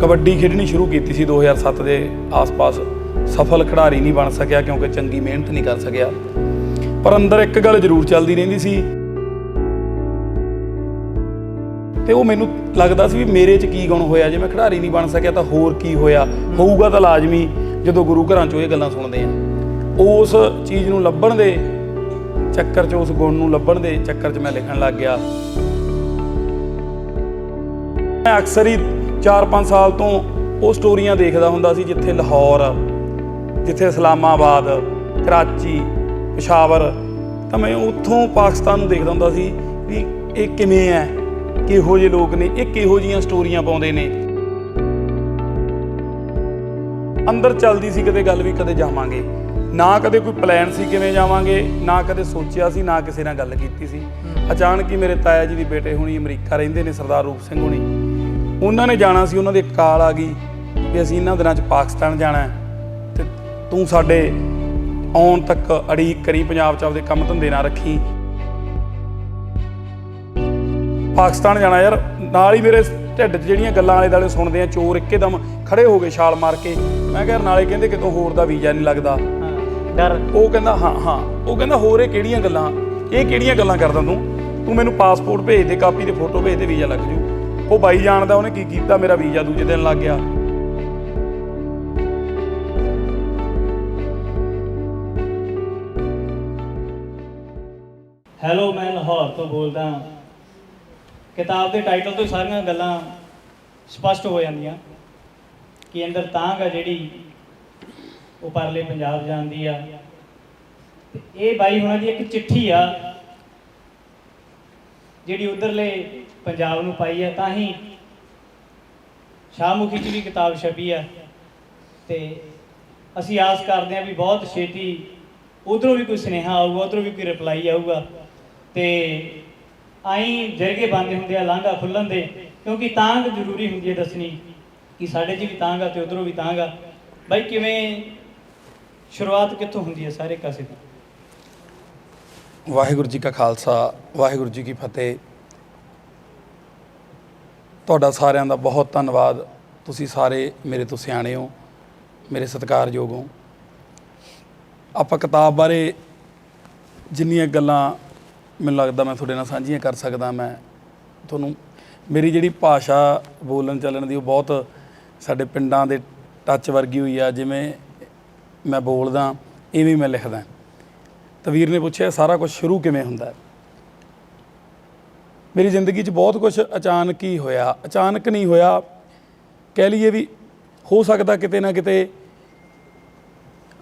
ਕਬੱਡੀ ਖੇਡਣੀ ਸ਼ੁਰੂ ਕੀਤੀ ਸੀ 2007 ਦੇ ਆਸ-ਪਾਸ। ਸਫਲ ਖਿਡਾਰੀ ਨਹੀਂ ਬਣ ਸਕਿਆ ਕਿਉਂਕਿ ਚੰਗੀ ਮਿਹਨਤ ਨਹੀਂ ਕਰ ਸਕਿਆ। ਪਰ ਅੰਦਰ ਇੱਕ ਗੱਲ ਜ਼ਰੂਰ ਚੱਲਦੀ ਰਹਿੰਦੀ ਸੀ। ਤੇ ਉਹ ਮੈਨੂੰ ਲੱਗਦਾ ਸੀ ਵੀ ਮੇਰੇ 'ਚ ਕੀ ਗੁਣ ਹੋਇਆ। ਜੇ ਮੈਂ ਖਿਡਾਰੀ ਨਹੀਂ ਬਣ ਸਕਿਆ ਤਾਂ ਹੋਰ ਕੀ ਹੋਇਆ? ਹੋਊਗਾ ਤਾਂ ਲਾਜ਼ਮੀ ਜਦੋਂ ਗੁਰੂ ਘਰਾਂ 'ਚੋਂ ਇਹ ਗੱਲਾਂ ਸੁਣਦੇ ਆ। ਉਸ ਚੀਜ਼ ਨੂੰ ਲੱਭਣ ਦੇ ਚੱਕਰ 'ਚ, ਉਸ ਗੁਣ ਨੂੰ ਲੱਭਣ ਦੇ ਚੱਕਰ 'ਚ ਮੈਂ ਲਿਖਣ ਲੱਗ ਗਿਆ। ਮੈਂ ਅਕਸਰ ਹੀ 4-5 ਸਾਲ ਤੋਂ ਉਹ ਸਟੋਰੀਆਂ ਦੇਖਦਾ ਹੁੰਦਾ ਸੀ ਜਿੱਥੇ ਲਾਹੌਰ, ਜਿੱਥੇ ਇਸਲਾਮਾਬਾਦ, ਕਰਾਚੀ, ਪਿਸ਼ਾਵਰ, ਤਾਂ ਮੈਂ ਉੱਥੋਂ ਪਾਕਿਸਤਾਨ ਨੂੰ ਦੇਖਦਾ ਹੁੰਦਾ ਸੀ ਵੀ ਇਹ ਕਿਵੇਂ ਹੈ, ਕਿਹੋ ਜਿਹੇ ਲੋਕ ਨੇ, ਇਹ ਕਿਹੋ ਜੀਆਂ ਸਟੋਰੀਆਂ ਪਾਉਂਦੇ ਨੇ। ਅੰਦਰ ਚੱਲਦੀ ਸੀ ਕਦੇ ਗੱਲ ਵੀ ਕਦੇ ਜਾਵਾਂਗੇ। ਨਾ ਕਦੇ ਕੋਈ ਪਲਾਨ ਸੀ ਕਿਵੇਂ ਜਾਵਾਂਗੇ, ਨਾ ਕਦੇ ਸੋਚਿਆ ਸੀ, ਨਾ ਕਿਸੇ ਨਾਲ ਗੱਲ ਕੀਤੀ ਸੀ। ਅਚਾਨਕ ਹੀ ਮੇਰੇ ਤਾਇਆ ਜੀ ਦੀ ਬੇਟੇ ਹੁਣੀ ਅਮਰੀਕਾ ਰਹਿੰਦੇ ਨੇ, ਸਰਦਾਰ ਰੂਪ ਸਿੰਘ ਹੁਣੀ। ਉਹਨਾਂ ਨੇ ਜਾਣਾ ਸੀ ਉਹਨਾਂ ਦੀ ਕਾਲ ਆ ਗਈ ਵੀ ਅਸੀਂ ਇਹਨਾਂ ਦਿਨਾਂ 'ਚ ਪਾਕਿਸਤਾਨ ਜਾਣਾ ਹੈ ਤੇ ਤੂੰ ਸਾਡੇ ਆਉਣ ਤੱਕ ਅੜੀਕ ਕਰੀ ਪੰਜਾਬ 'ਚ ਆਪਦੇ ਕੰਮ ਧੰਦੇ ਨਾ ਰੱਖੀ। ਪਾਕਿਸਤਾਨ ਜਾਣਾ ਯਾਰ ਨਾਲ ਹੀ ਮੇਰੇ ਢਿੱਡ 'ਚ ਜਿਹੜੀਆਂ ਗੱਲਾਂ ਆਲੇ ਦਾਲੇ ਸੁਣਦੇ ਆ ਚੋਰ ਇੱਕੇਦਮ ਖੜੇ ਹੋ ਗਏ ਛਾਲ ਮਾਰ ਕੇ। ਮੈਂ ਕਿਹਾ ਨਾਲੇ ਕਹਿੰਦੇ ਕਿਤੋਂ ਹੋਰ ਦਾ ਵੀਜ਼ਾ ਨਹੀਂ ਲੱਗਦਾ। ਡਰ। ਉਹ ਕਹਿੰਦਾ ਹਾਂ ਹਾਂ। ਉਹ ਕਹਿੰਦਾ ਹੋਰ ਇਹ ਕਿਹੜੀਆਂ ਗੱਲਾਂ? ਇਹ ਕਿਹੜੀਆਂ ਗੱਲਾਂ ਕਰਦਾ ਤੂੰ? ਤੂੰ ਮੈਨੂੰ ਪਾਸਪੋਰਟ ਭੇਜ ਦੇ ਕਾਪੀ ਤੇ ਫੋਟੋ ਭੇਜ ਦੇ ਵੀਜ਼ਾ ਲੱਗ ਜੂ। ਉਹ ਬਾਈ ਜਾਣਦਾ ਉਹਨੇ ਕੀ ਕੀਤਾ, ਮੇਰਾ ਵੀਜ਼ਾ ਦੂਜੇ ਦਿਨ ਲੱਗ ਗਿਆ। ਹੈਲੋ ਮੈਂ ਲਾਹੌਰ ਤੋਂ ਬੋਲਦਾ ਕਿਤਾਬ ਦੇ ਟਾਈਟਲ ਤੋਂ ਹੀ ਸਾਰੀਆਂ ਗੱਲਾਂ ਸਪਸ਼ਟ ਹੋ ਜਾਂਦੀਆਂ। ਕਿ ਅੰਦਰ ਤਾਂਗ ਆ ਜਿਹੜੀ, ਉਹ ਪਰਲੇ ਪੰਜਾਬ ਜਾਂਦੀ ਆ। ਤੇ ਇਹ ਬਾਈ ਹੁਣਾਂ ਦੀ ਇੱਕ ਚਿੱਠੀ ਆ। ਜਿਹੜੀ ਉਧਰਲੇ ਪੰਜਾਬ ਨੂੰ ਪਾਈ ਆ, ਤਾਂ ਹੀ ਸ਼ਾਹਮੁਖੀ ਚ ਵੀ ਕਿਤਾਬ ਛਪੀ ਆ। ਤੇ ਅਸੀਂ ਆਸ ਕਰਦੇ ਹਾਂ ਵੀ ਬਹੁਤ ਛੇਤੀ ਉਧਰੋਂ ਵੀ ਕੋਈ ਸੁਨੇਹਾ ਆਊਗਾ, ਉਧਰੋਂ ਵੀ ਕੋਈ ਰਿਪਲਾਈ ਆਊਗਾ। ਤੇ ਆਈ ਜਰਗੇ ਬੰਦੇ ਹੁੰਦੇ ਆ, ਲਾਂਘਾ ਖੁੱਲਣ ਦੇ, ਕਿਉਂਕਿ ਤਾਂਗ ਜ਼ਰੂਰੀ ਹੁੰਦੀ ਹੈ ਦੱਸਣੀ ਕਿ ਸਾਡੇ 'ਚ ਵੀ ਤਾਂਗਾ ਆ ਤੇ ਉਧਰੋਂ ਵੀ ਤਾਂਗਾ ਆ। ਬਾਈ, ਕਿਵੇਂ ਸ਼ੁਰੂਆਤ ਕਿੱਥੋਂ ਹੁੰਦੀ ਹੈ ਸਾਰੇ ਕਾਸੇ ਦੀ? ਵਾਹਿਗੁਰੂ ਜੀ ਕਾ ਖਾਲਸਾ, ਵਾਹਿਗੁਰੂ ਜੀ ਕੀ ਫਤਿਹ। ਤੁਹਾਡਾ ਸਾਰਿਆਂ ਦਾ ਬਹੁਤ ਧੰਨਵਾਦ। ਤੁਸੀਂ ਸਾਰੇ ਮੇਰੇ ਤੋਂ ਸਿਆਣੇ ਹੋ, ਮੇਰੇ ਸਤਿਕਾਰਯੋਗ ਹੋ। ਆਪਾਂ ਕਿਤਾਬ ਬਾਰੇ ਜਿੰਨੀਆਂ ਗੱਲਾਂ ਮੈਨੂੰ ਲੱਗਦਾ ਮੈਂ ਤੁਹਾਡੇ ਨਾਲ ਸਾਂਝੀਆਂ ਕਰ ਸਕਦਾ ਮੈਂ, ਤੁਹਾਨੂੰ ਮੇਰੀ ਜਿਹੜੀ ਭਾਸ਼ਾ ਬੋਲਣ ਚੱਲਣ ਦੀ ਉਹ ਬਹੁਤ ਸਾਡੇ ਪਿੰਡਾਂ ਦੇ ਟੱਚ ਵਰਗੀ ਹੋਈ ਆ, ਜਿਵੇਂ ਮੈਂ ਬੋਲਦਾ, ਇਵੇਂ ਮੈਂ ਲਿਖਦਾ। ਤਾਂ ਵੀਰ ਨੇ ਪੁੱਛਿਆ, ਸਾਰਾ ਕੁਝ ਸ਼ੁਰੂ ਕਿਵੇਂ ਹੁੰਦਾ ਹੈ? ਮੇਰੀ ਜ਼ਿੰਦਗੀ 'ਚ ਬਹੁਤ ਕੁਝ ਅਚਾਨਕ ਹੀ ਹੋਇਆ, ਅਚਾਨਕ ਨਹੀਂ ਹੋਇਆ। ਕਹਿ ਲਈਏ ਵੀ ਹੋ ਸਕਦਾ ਕਿਤੇ ਨਾ ਕਿਤੇ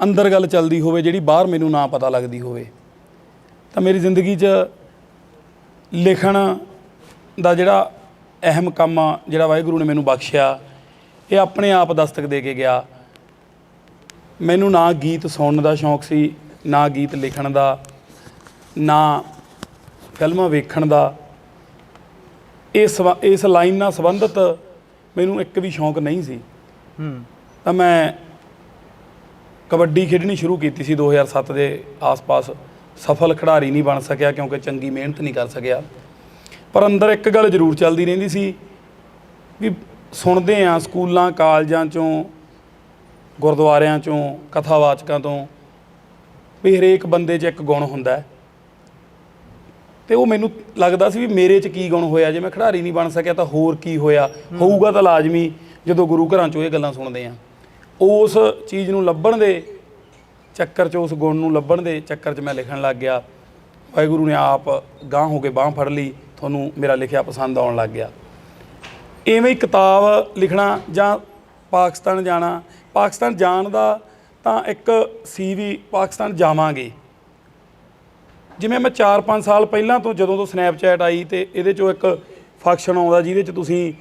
ਅੰਦਰ ਗੱਲ ਚੱਲਦੀ ਹੋਵੇ, ਜਿਹੜੀ ਬਾਹਰ ਮੈਨੂੰ ਨਾ ਪਤਾ ਲੱਗਦੀ ਹੋਵੇ। ਤਾਂ ਮੇਰੀ ਜ਼ਿੰਦਗੀ 'ਚ ਲਿਖਣ ਦਾ ਜਿਹੜਾ ਅਹਿਮ ਕੰਮ ਆ, ਜਿਹੜਾ ਵਾਹਿਗੁਰੂ ਨੇ ਮੈਨੂੰ ਬਖਸ਼ਿਆ, ਇਹ ਆਪਣੇ ਆਪ ਦਸਤਕ ਦੇ ਕੇ ਗਿਆ। ਮੈਨੂੰ ਨਾ ਗੀਤ ਸੁਣਨ ਦਾ ਸ਼ੌਂਕ ਸੀ ਨਾ ਗੀਤ ਲਿਖਣ ਦਾ ਨਾ ਫਿਲਮਾਂ ਵੇਖਣ ਦਾ ਇਸ ਇਸ ਲਾਈਨ ਨਾਲ ਸੰਬੰਧਿਤ ਮੈਨੂੰ ਇੱਕ ਵੀ ਸ਼ੌਂਕ ਨਹੀਂ ਸੀ। ਹੂੰ। ਤਾਂ ਮੈਂ ਕਬੱਡੀ ਖੇਡਣੀ ਸ਼ੁਰੂ ਕੀਤੀ ਸੀ 2007 ਦੇ ਆਸ-ਪਾਸ। ਸਫਲ ਖਿਡਾਰੀ ਨਹੀਂ ਬਣ ਸਕਿਆ ਕਿਉਂਕਿ ਚੰਗੀ ਮਿਹਨਤ ਨਹੀਂ ਕਰ ਸਕਿਆ। ਪਰ ਅੰਦਰ ਇੱਕ ਗੱਲ ਜ਼ਰੂਰ ਚੱਲਦੀ ਰਹਿੰਦੀ ਸੀ ਵੀ ਸੁਣਦੇ ਆ ਸਕੂਲਾਂ ਕਾਲਜਾਂ ਚੋਂ ਗੁਰਦੁਆਰਿਆਂ ਚੋਂ ਕਥਾਵਾਚਕਾਂ ਤੋਂ। ਵੀ ਹਰੇਕ ਬੰਦੇ 'ਚ ਇੱਕ ਗੁਣ ਹੁੰਦਾ ਹੈ। ਤੇ ਉਹ ਮੈਨੂੰ ਲੱਗਦਾ ਸੀ ਵੀ ਮੇਰੇ 'ਚ ਕੀ ਗੁਣ ਹੋਇਆ ਜੇ ਮੈਂ ਖਿਡਾਰੀ ਨਹੀਂ ਬਣ ਸਕਿਆ ਤਾਂ ਹੋਰ ਕੀ ਹੋਇਆ। ਹੋਊਗਾ ਤਾਂ ਲਾਜ਼ਮੀ ਜਦੋਂ ਗੁਰੂ ਘਰਾਂ 'ਚੋਂ ਇਹ ਗੱਲਾਂ ਸੁਣਦੇ ਆ। ਉਸ ਚੀਜ਼ ਨੂੰ ਲੱਭਣ ਦੇ ਚੱਕਰ 'ਚ ਉਸ ਗੁਣ ਨੂੰ ਲੱਭਣ ਦੇ ਚੱਕਰ 'ਚ ਮੈਂ ਲਿਖਣ ਲੱਗ ਗਿਆ। ਵਾਹਿਗੁਰੂ ਨੇ ਆਪ ਗਾਂਹ ਹੋ ਕੇ ਬਾਹ ਫੜ ਲਈ ਤੁਹਾਨੂੰ ਮੇਰਾ ਲਿਖਿਆ ਪਸੰਦ ਆਉਣ ਲੱਗ ਗਿਆ। ਐਵੇਂ ਹੀ ਕਿਤਾਬ ਲਿਖਣਾ ਜਾਂ ਪਾਕਿਸਤਾਨ ਜਾਣਾ ਪਾਕਿਸਤਾਨ ਜਾਣ ਦਾ ਤਾਂ ਇੱਕ ਸੀ ਵੀ ਪਾਕਿਸਤਾਨ ਜਾਵਾਂਗੇ। ਜਿਵੇਂ ਮੈਂ 4-5 ਸਾਲ ਪਹਿਲਾਂ ਤੋਂ ਜਦੋਂ ਤੋਂ ਸਨੈਪਚੈਟ ਆਈ ਤੇ ਇਹਦੇ ਚੋਂ ਇੱਕ ਫੰਕਸ਼ਨ ਆਉਂਦਾ ਜਿਹਦੇ ਚ ਤੁਸੀਂ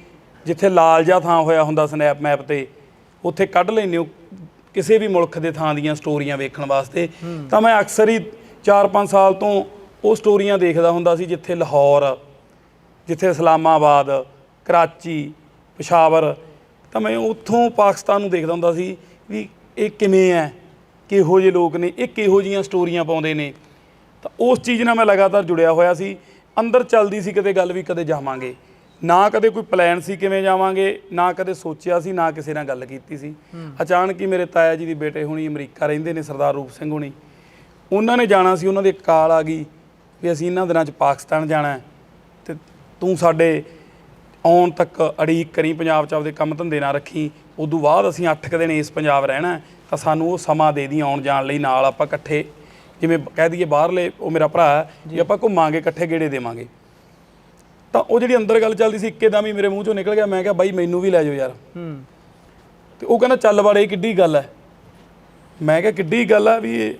ਜਿੱਥੇ ਲਾਲ ਜਿਹਾ ਥਾਂ ਹੋਇਆ ਹੁੰਦਾ ਸਨੈਪ ਮੈਪ ਤੇ ਉੱਥੇ ਕੱਢ ਲੈਂਦੇ ਹੋ ਕਿਸੇ ਵੀ ਮੁਲਕ ਦੇ ਥਾਂ ਦੀਆਂ ਸਟੋਰੀਆਂ ਵੇਖਣ ਵਾਸਤੇ। ਤਾਂ ਮੈਂ ਅਕਸਰ ਹੀ 4-5 ਸਾਲ ਤੋਂ ਉਹ ਸਟੋਰੀਆਂ ਦੇਖਦਾ ਹੁੰਦਾ ਸੀ ਜਿੱਥੇ ਲਾਹੌਰ ਜਿੱਥੇ ਇਸਲਾਮਾਬਾਦ ਕਰਾਚੀ ਪਿਸ਼ਾਵਰ ਤਾਂ ਮੈਂ ਉੱਥੋਂ ਪਾਕਿਸਤਾਨ ਨੂੰ ਦੇਖਦਾ ਹੁੰਦਾ ਸੀ ਵੀ ਇਹ ਕਿਵੇਂ ਹੈ? ਕਿਹੋ ਜਿਹੇ ਲੋਕ ਨੇ? ਇਹ ਕਿਹੋ ਜੀਆਂ ਸਟੋਰੀਆਂ ਪਾਉਂਦੇ ਨੇ? ਤਾਂ ਉਸ ਚੀਜ਼ ਨਾਲ ਮੈਂ ਲਗਾਤਾਰ ਜੁੜਿਆ ਹੋਇਆ ਸੀ। ਅੰਦਰ ਚੱਲਦੀ ਸੀ ਕਦੇ ਗੱਲ ਵੀ ਕਦੇ ਜਾਵਾਂਗੇ। ਨਾ ਕਦੇ ਕੋਈ ਪਲਾਨ ਸੀ ਕਿਵੇਂ ਜਾਵਾਂਗੇ ਨਾ ਕਦੇ ਸੋਚਿਆ ਸੀ ਨਾ ਕਿਸੇ ਨਾਲ ਗੱਲ ਕੀਤੀ ਸੀ। ਅਚਾਨਕ ਹੀ ਮੇਰੇ ਤਾਇਆ ਜੀ ਦੀ ਬੇਟੇ ਹੁਣੀ ਅਮਰੀਕਾ ਰਹਿੰਦੇ ਨੇ ਸਰਦਾਰ ਰੂਪ ਸਿੰਘ ਹੁਣੀ। ਉਹਨਾਂ ਨੇ ਜਾਣਾ ਸੀ ਉਹਨਾਂ ਦੀ ਕਾਲ ਆ ਗਈ ਵੀ ਅਸੀਂ ਇਹਨਾਂ ਦਿਨਾਂ 'ਚ ਪਾਕਿਸਤਾਨ ਜਾਣਾ ਤੇ ਤੂੰ ਸਾਡੇ ਆਉਣ ਤੱਕ ਅੜੀਕ ਕਰੀ ਪੰਜਾਬ 'ਚ ਆਪਦੇ ਕੰਮ ਧੰਦੇ ਨਾ ਰੱਖੀ ਉਦੋਂ ਬਾਅਦ ਅਸੀਂ 8 ਕੁ ਦਿਨ ਇਸ ਪੰਜਾਬ ਰਹਿਣਾ ਤਾਂ ਸਾਨੂੰ ਉਹ ਸਮਾਂ ਦੇ ਦੀ ਆਉਣ ਜਾਣ ਲਈ ਨਾਲ ਆਪਾਂ ਇਕੱਠੇ ਜਿਵੇਂ ਕਹਿ ਦਈਏ ਬਾਹਰਲੇ ਉਹ ਮੇਰਾ ਭਰਾ ਹੈ ਵੀ ਆਪਾਂ ਘੁੰਮਾਂਗੇ ਇਕੱਠੇ ਗੇੜੇ ਦੇਵਾਂਗੇ। ਤਾਂ ਉਹ ਜਿਹੜੀ ਅੰਦਰ ਗੱਲ ਚੱਲਦੀ ਸੀ ਇੱਕੇਦਮ ਹੀ ਮੇਰੇ ਮੂੰਹ ਚੋਂ ਨਿਕਲ ਗਿਆ ਮੈਂ ਕਿਹਾ ਬਾਈ ਮੈਨੂੰ ਵੀ ਲੈ ਜਾਓ ਯਾਰ। ਹੂੰ। ਤੇ ਉਹ ਕਹਿੰਦਾ ਚੱਲ ਵੜ ਇਹ ਕਿੱਡੀ ਗੱਲ ਹੈ। ਮੈਂ ਕਿਹਾ ਕਿੱਡੀ ਗੱਲ ਹੈ ਵੀ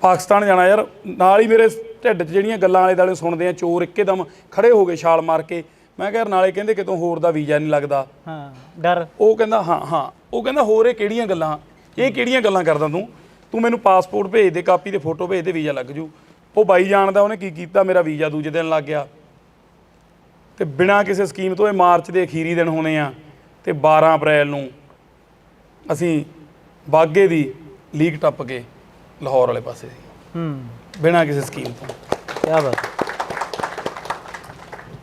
ਪਾਕਿਸਤਾਨ ਜਾਣਾ ਯਾਰ। ਨਾਲ ਹੀ ਮੇਰੇ ਢਿੱਡ 'ਚ ਜਿਹੜੀਆਂ ਗੱਲਾਂ ਵਾਲੇ ਦਾਲੇ ਸੁਣਦੇ ਆ ਚੋਰ ਇੱਕੇਦਮ ਖੜੇ ਹੋ ਗਏ ਛਾਲ ਮਾਰ ਕੇ। ਮੈਂ ਕਿਹਾ ਨਾਲੇ ਕਹਿੰਦੇ ਕਿਤੋਂ ਹੋਰ ਦਾ ਵੀਜ਼ਾ ਨਹੀਂ ਲੱਗਦਾ। ਹਾਂ ਡਰ। ਉਹ ਕਹਿੰਦਾ ਹਾਂ ਹਾਂ। ਉਹ ਕਹਿੰਦਾ ਹੋਰ ਇਹ ਕਿਹੜੀਆਂ ਗੱਲਾਂ? ਇਹ ਕਿਹੜੀਆਂ ਗੱਲਾਂ ਕਰਦਾ ਤੂੰ? ਤੂੰ ਮੈਨੂੰ ਪਾਸਪੋਰਟ ਭੇਜ ਦੇ ਕਾਪੀ ਤੇ ਫੋਟੋ ਭੇਜ ਦੇ ਵੀਜ਼ਾ ਲੱਗ ਜੂ। ਉਹ ਬਾਈ ਜਾਣਦਾ ਉਹਨੇ ਕੀ ਕੀਤਾ ਮੇਰਾ ਵੀਜ਼ਾ ਦੂਜੇ ਦਿਨ ਲੱਗ ਗਿਆ। ਤੇ ਬਿਨਾਂ ਕਿਸੇ ਸਕੀਮ ਤੋਂ ਇਹ ਮਾਰਚ ਦੇ ਅਖੀਰੀ ਦਿਨ ਹੋਣੇ ਆ ਤੇ 12 ਅਪ੍ਰੈਲ ਨੂੰ ਅਸੀਂ ਬਾਗੇ ਦੀ ਲੀਕ ਟੱਪ ਕੇ ਲਾਹੌਰ ਵਾਲੇ ਪਾਸੇ ਸੀ। ਹੂੰ। ਬਿਨਾਂ ਕਿਸੇ ਸਕੀਮ ਤੋਂ। ਕੀ ਬਾਤ।